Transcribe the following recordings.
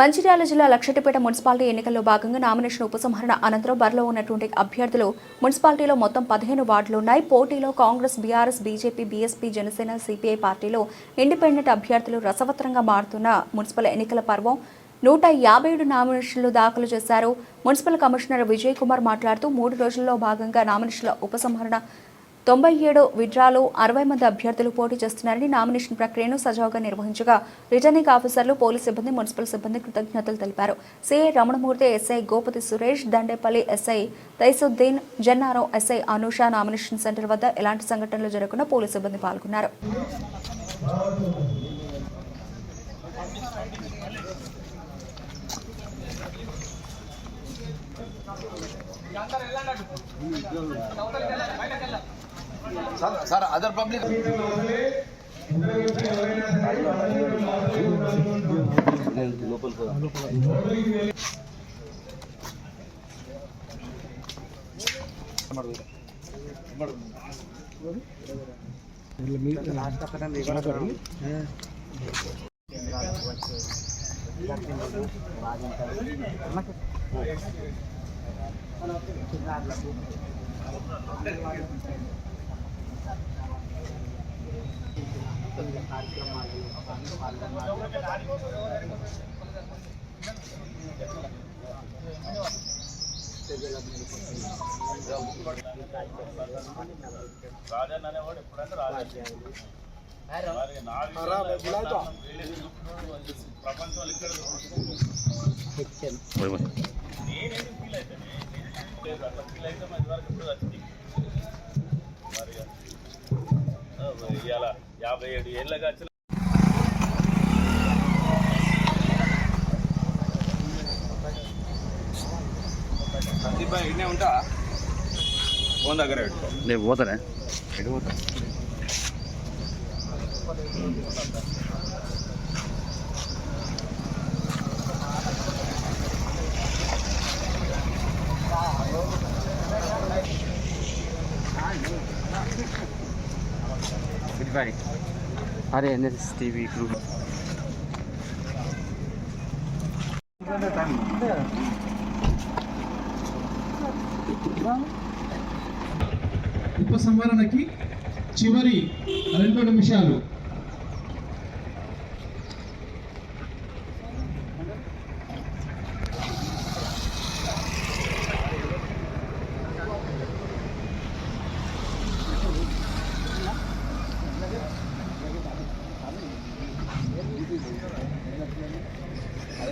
మంచిర్యాల జిల్లా లక్షటిపేట మున్సిపాలిటీ ఎన్నికల్లో భాగంగా నామినేషన్ ఉపసంహరణ అనంతరం బరిలో ఉన్నటువంటి అభ్యర్థులు మున్సిపాలిటీలో మొత్తం పదిహేను వార్డులు ఉన్నాయి. పోటీలో Congress BRS BJP BSP Janasena CPI పార్టీలో ఇండిపెండెంట్ అభ్యర్థులు రసవత్రంగా మారుతున్న మున్సిపల్ ఎన్నికల పర్వం. నూట యాభై ఏడు నామినేషన్లు దాఖలు చేశారు. మున్సిపల్ కమిషనర్ విజయ్ కుమార్ మాట్లాడుతూ మూడు రోజుల్లో భాగంగా నామినేషన్ల ఉపసంహరణ తొంభై ఏడు విడ్రాలో అరవై మంది అభ్యర్థులు పోటీ చేస్తున్నారని నామినేషన్ ప్రక్రియను సజావుగా నిర్వహించగా రిటర్నింగ్ ఆఫీసర్లు పోలీస్ సిబ్బంది మున్సిపల్ సిబ్బంది కృతజ్ఞతలు తెలిపారు. CI Ramanamurthy SI Gopathi Suresh Dandepalli SI Taisuddin Jannarao SI Anusha nomination centre వద్ద ఎలాంటి సంఘటనలు జరగకుండా పోలీస్ సిబ్బంది పాల్గొన్నారు. సార్ సార్ అదర్ పబ్లిక్ వివిధ కార్యక్రమాలలో ప్రజల రాజన్ అనేవాడు ఎప్పుడంటే నేనేది ఫీల్ అవుతాను ఫీల్ అయితే మరి వరకు ఎప్పుడు వచ్చింది? మరి ఇవాళ యాభై ఏడు ఏళ్ళగా వచ్చిన సందీప్ భాయ్ ఇన్నే ఉంటా? ఫోన్ దగ్గర పెట్టుకో. నేను పోతానే. అరే ఎన్ఎస్ టీవీ గ్రూప్ ఉపసంహరణకి చివరి రెండు నిమిషాలు.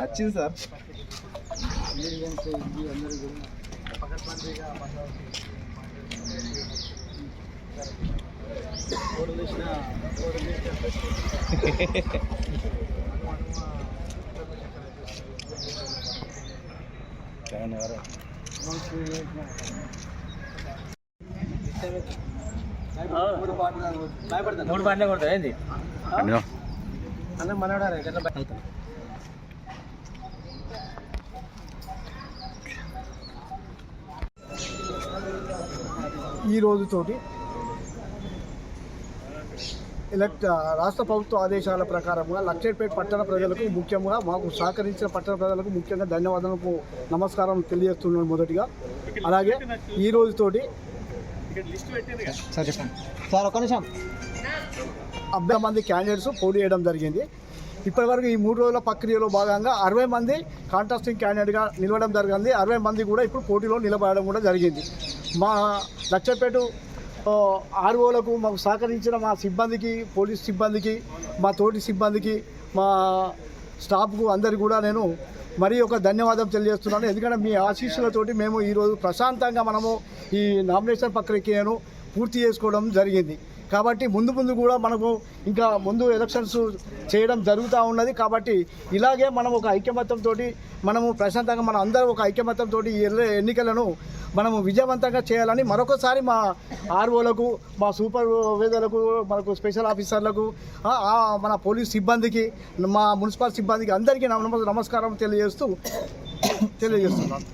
నచ్చింది సార్. మూడు బండ్లే కొడతాయి ఏంది? ఈ రోజుతోటి ఎలక్ట్ రాష్ట్ర ప్రభుత్వ ఆదేశాల ప్రకారంగా లక్షేట్పేట పట్టణ ప్రజలకు ముఖ్యంగా మాకు సహకరించిన పట్టణ ప్రజలకు ముఖ్యంగా ధన్యవాదాలకు నమస్కారం తెలియజేస్తున్నాను మొదటిగా. అలాగే ఈ రోజుతోటి సార్ ఒక నిమిషం. అరవై మంది క్యాండిడేట్స్ పోటీ చేయడం జరిగింది. ఇప్పటివరకు ఈ మూడు రోజుల ప్రక్రియలో భాగంగా అరవై మంది కాంటాస్టింగ్ క్యాండిడేట్గా నిలవడం జరిగింది. అరవై మంది కూడా ఇప్పుడు పోటీలో నిలబడడం కూడా జరిగింది. మా లక్షపేట ఆర్ఓలకు మాకు సహకరించిన మా సిబ్బందికి పోలీస్ సిబ్బందికి మా తోటి సిబ్బందికి మా స్టాఫ్కు అందరికీ కూడా నేను మరి ఒక ధన్యవాదం తెలియజేస్తున్నాను. ఎందుకంటే మీ ఆశీస్సులతోటి మేము ఈరోజు ప్రశాంతంగా మనము ఈ నామినేషన్ ప్రక్రియను పూర్తి చేసుకోవడం జరిగింది. కాబట్టి ముందు ముందు కూడా మనకు ఇంకా ముందు ఎలక్షన్స్ చేయడం జరుగుతూ ఉన్నది. కాబట్టి ఇలాగే మనం ఒక ఐక్యమత్యంతో మనము ప్రశాంతంగా మన అందరూ ఒక ఐక్యమత్యంతో ఈ ఎన్నికలను మనము విజయవంతంగా చేయాలని మరొకసారి మా ఆర్ఓలకు మా సూపర్వైజర్లకు మనకు స్పెషల్ ఆఫీసర్లకు మన పోలీస్ సిబ్బందికి మా మున్సిపల్ సిబ్బందికి అందరికీ నమస్కారం తెలియజేస్తూ తెలియజేస్తున్నాను.